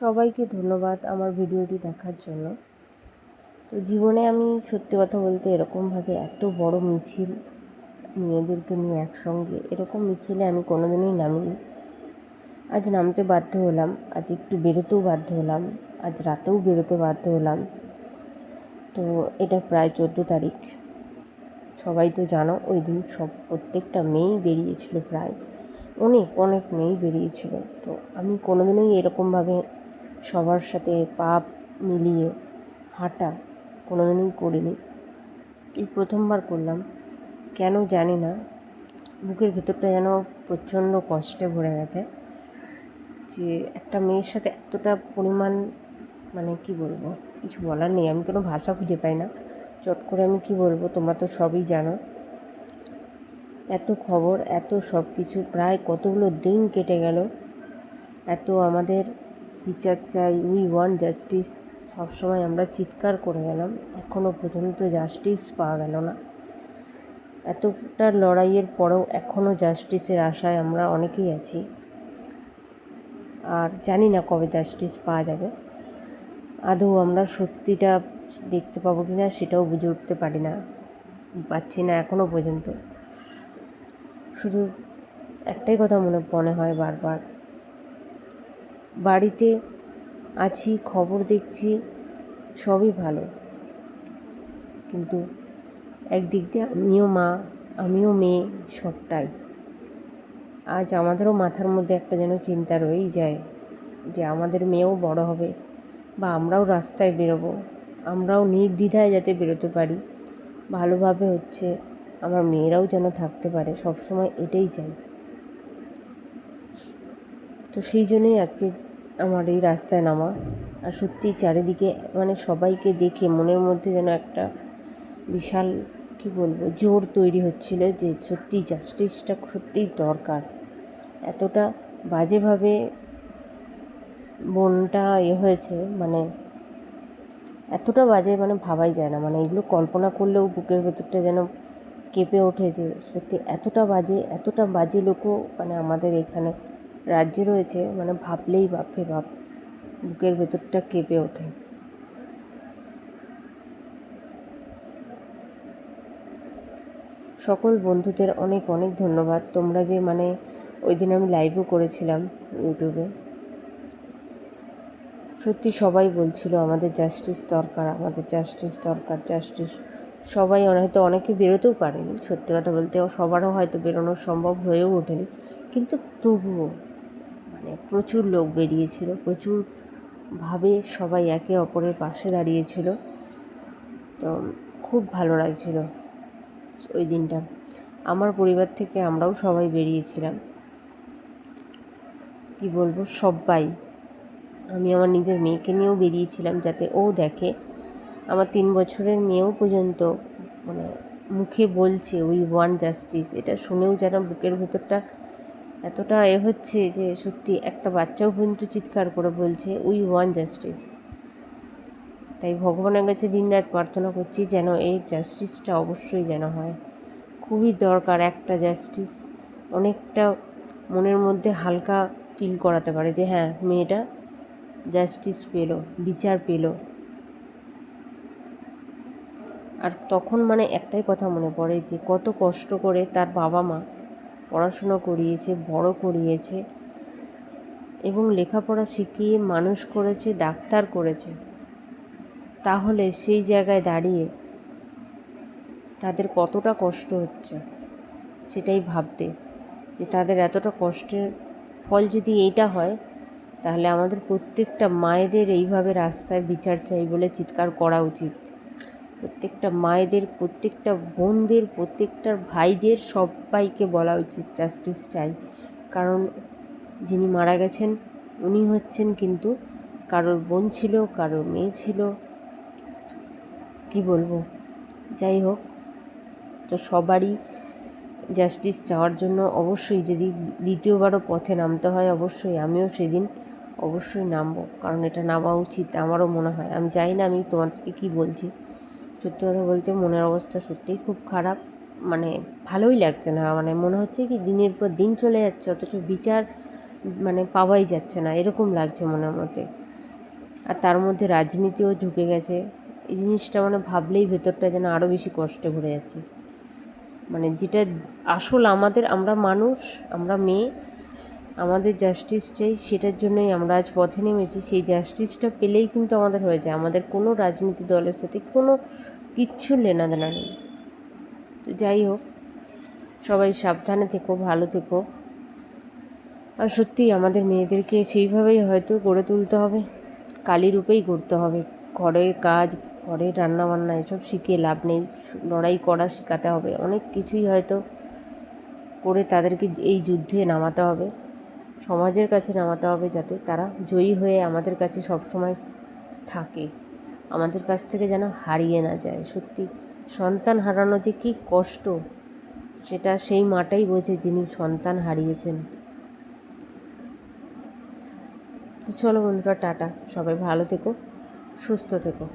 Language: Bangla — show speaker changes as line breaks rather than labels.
সবাইকে ধন্যবাদ আমার ভিডিওটি দেখার জন্য। তো জীবনে আমি সত্যি কথা বলতে এরকমভাবে এত বড় মিছিল, মেয়েদেরকে নিয়ে একসঙ্গে এরকম মিছিলে আমি কোনোদিনই নামিনি। আজ নামতে বাধ্য হলাম, আজ একটু বেরোতেও বাধ্য হলাম, আজ রাতেও বেরোতে বাধ্য হলাম। তো এটা প্রায় চোদ্দ তারিখ। সবাই তো জানো ওই দিন সব প্রত্যেকটা মেয়েই বেরিয়েছিল প্রায়। অনেক অনেক মেয়েই বেরিয়েছিল। তো আমি কোনোদিনই এরকমভাবে সবার সাথে পাপ মিলিয়ে হাঁটা কোনোদিনই করিনি। এই প্রথমবার করলাম। কেন জানি না। বুকের ভেতরটা যেন প্রচণ্ড কষ্টে ভরে গেছে যে একটা মেয়ের সাথে এতটা পরিমাণ মানে কি বলব? কিছু বলার নেই। আমি কোনো ভাষা খুঁজে পাই না। চট করে আমি কি বলব? তোমরা তো সবই জানো। এত খবর, এত সব কিছু প্রায় কতগুলো দিন কেটে গেল। এত আমাদের বিচার চাই, উই ওয়ান জাস্টিস। সবসময় আমরা চিৎকার করে গেলাম এখনও পর্যন্ত জাস্টিস পাওয়া গেল না। এতটা লড়াইয়ের পরেও এখনও জাস্টিসের আশায় আমরা অনেকেই আছি। আর জানি না কবে জাস্টিস পাওয়া যাবে। আদৌ আমরা সত্যিটা দেখতে পাবো কি না সেটাও বুঝে উঠতে পারি না, পাচ্ছি না এখনও পর্যন্ত। শুধু একটাই কথা মনে মনে হয় বারবার বাড়িতে আছি, খবর দেখছি, সবই ভালো। কিন্তু একদিক দিয়ে আমিও মা, আমিও মেয়ে, সবটাই। আজ আমাদেরও মাথার মধ্যে একটা যেন চিন্তা রয়েই যায় যে আমাদের মেয়েও বড় হবে বা আমরাও রাস্তায় বেরোবো, আমরাও নির্দ্বিধায় যাতে বেরোতে পারি। ভালোভাবে হচ্ছে আমার মেয়েরাও যেন থাকতে পারে, সবসময় এটাই চাই। তো সেই জন্যই আজকে আমার এই রাস্তায় নামা। আর সত্যি চারিদিকে মানে সবাইকে দেখে মনের মধ্যে যেন একটা বিশাল, কি বলব, জোর তৈরি হচ্ছিল যে সত্যি জাস্টিসটা সত্যিই দরকার। এতটা বাজেভাবে বোনটা এ হয়েছে মানে এতটা বাজে মানে ভাবাই যায় না। মানে এগুলো কল্পনা করলেও বুকের ভেতরটা যেন কেঁপে ওঠে যে সত্যি এতটা বাজে এতটা বাজে লোকও মানে আমাদের এখানে রাজ্যে রয়েছে মানে ভাবলেই বাপরে বাপ, বুকের ভেতরটা কেঁপে ওঠে। সকল বন্ধুদের অনেক অনেক ধন্যবাদ। তোমরা যে মানে ওই দিন আমি লাইভও করেছিলাম ইউটিউবে। সত্যি সবাই বলছিল, আমাদের জাস্টিস দরকার, আমাদের জাস্টিস দরকার জাস্টিস সবাই হয়তো অনেকে বেরোতেও পারেনি, সত্যি কথা বলতে, সবারও হয়তো বেরোনো সম্ভব হয়েও ওঠেনি। কিন্তু তবুও প্রচুর লোক বেরিয়েছিল প্রচুরভাবে সবাই একে অপরের পাশে দাঁড়িয়েছিল। তো খুব ভালো লাগছিল ওই দিনটা। আমার পরিবার থেকে আমরাও সবাই বেরিয়েছিলাম। কি বলব সবাই আমি আমার নিজের মেয়েকে নিয়েও বেরিয়েছিলাম যাতে ও দেখে। আমার তিন বছরের মেয়েও পর্যন্ত মানে মুখে বলছে উই ওয়ান জাস্টিস এটা শুনেও যেন বুকের ভেতরটা এতটা এ হচ্ছে যে সত্যি একটা বাচ্চাও পর্যন্ত চিৎকার করে বলছে উই ওয়ান জাস্টিস তাই ভগবানের কাছে দিন রাত প্রার্থনা করছি যেন এই জাস্টিসটা অবশ্যই যেন হয়। খুবই দরকার একটা জাস্টিস অনেকটা মনের মধ্যে হালকা ফিল করাতে পারে যে হ্যাঁ মেয়েটা জাস্টিস পেল, বিচার পেল। আর তখন মানে একটাই কথা মনে পড়ে যে, কত কষ্ট করে তার বাবা মা পড়াশুনো করিয়েছে, বড় করিয়েছে এবং লেখাপড়া শিখিয়ে মানুষ করেছে, ডাক্তার করেছে। তাহলে সেই জায়গায় দাঁড়িয়ে তাদের কতটা কষ্ট হচ্ছে সেটাই ভাবতে যে তাদের এতটা কষ্টের ফল যদি এইটা হয়, তাহলে আমাদের প্রত্যেকটা মায়েদের এইভাবে রাস্তায় বিচার চাই বলে চিৎকার করা উচিত। প্রত্যেকটা মায়েদের, প্রত্যেকটা বোনদের, প্রত্যেকটা ভাইদের সবাইকে বলা উচিত জাস্টিস চাই। কারণ যিনি মারা গেছেন, উনি হচ্ছেন কিন্তু কারোর বোন ছিল, কারোর মেয়ে ছিল। কি বলব? যাই হোক, তো সবারই জাস্টিস চাওয়ার জন্য অবশ্যই যদি দ্বিতীয়বারও পথে নামতে হয়, অবশ্যই আমিও সেদিন অবশ্যই নামবো। কারণ এটা নামা উচিত, আমারও মনে হয়। আমি জানি না আমি তোমাদেরকে কী বলছি। সত্যি কথা বলতে মনের অবস্থা সত্যিই খুব খারাপ। মানে ভালোই লাগছে না। মানে মনে হচ্ছে কি দিনের পর দিন চলে যাচ্ছে, অথচ বিচার মানে পাওয়াই যাচ্ছে না। এরকম লাগছে মনের মধ্যে। আর তার মধ্যে রাজনীতিও ঢুকে গেছে। এই জিনিসটা মানে ভাবলেই ভেতরটা যেন আরও বেশি কষ্টে ভরে যাচ্ছে। মানে যেটা আসল আমাদের, আমরা মানুষ, আমরা মেয়ে, আমাদের জাস্টিস চাই, সেটার জন্যই আমরা আজ পথে নেমেছি। সেই জাস্টিসটা পেলেই কিন্তু আমাদের হয়ে যায়। আমাদের কোনো রাজনীতি দলের সাথে কোনো কিচ্ছু লেনা দেনা নেই। তো যাই হোক, সবাই সাবধানে থেকো, ভালো থেকো। আর সত্যি আমাদের মেয়েদেরকে সেইভাবেই হয়তো গড়ে তুলতে হবে। কালী রূপেই করতে হবে। ঘরের কাজ, ঘরের রান্নাবান্না, এসব শিখিয়ে লাভ নেই। লড়াই করা শেখাতে হবে। অনেক কিছুই হয়তো করে তাদেরকে এই যুদ্ধে নামাতে হবে। সমাজের কাছে নামাতে হবে যাতে তারা জয়ী হয়ে আমাদের কাছে সবসময় থাকে। আমাদের কাছ থেকে যেন হারিয়ে না যায়। সত্যি, সন্তান হারানো যে কী কষ্ট, সেটা সেই মাটাই বোঝে যিনি সন্তান হারিয়েছেন। চলো বন্ধুরা, টাটা। সবাই ভালো থেকো, সুস্থ থেকো।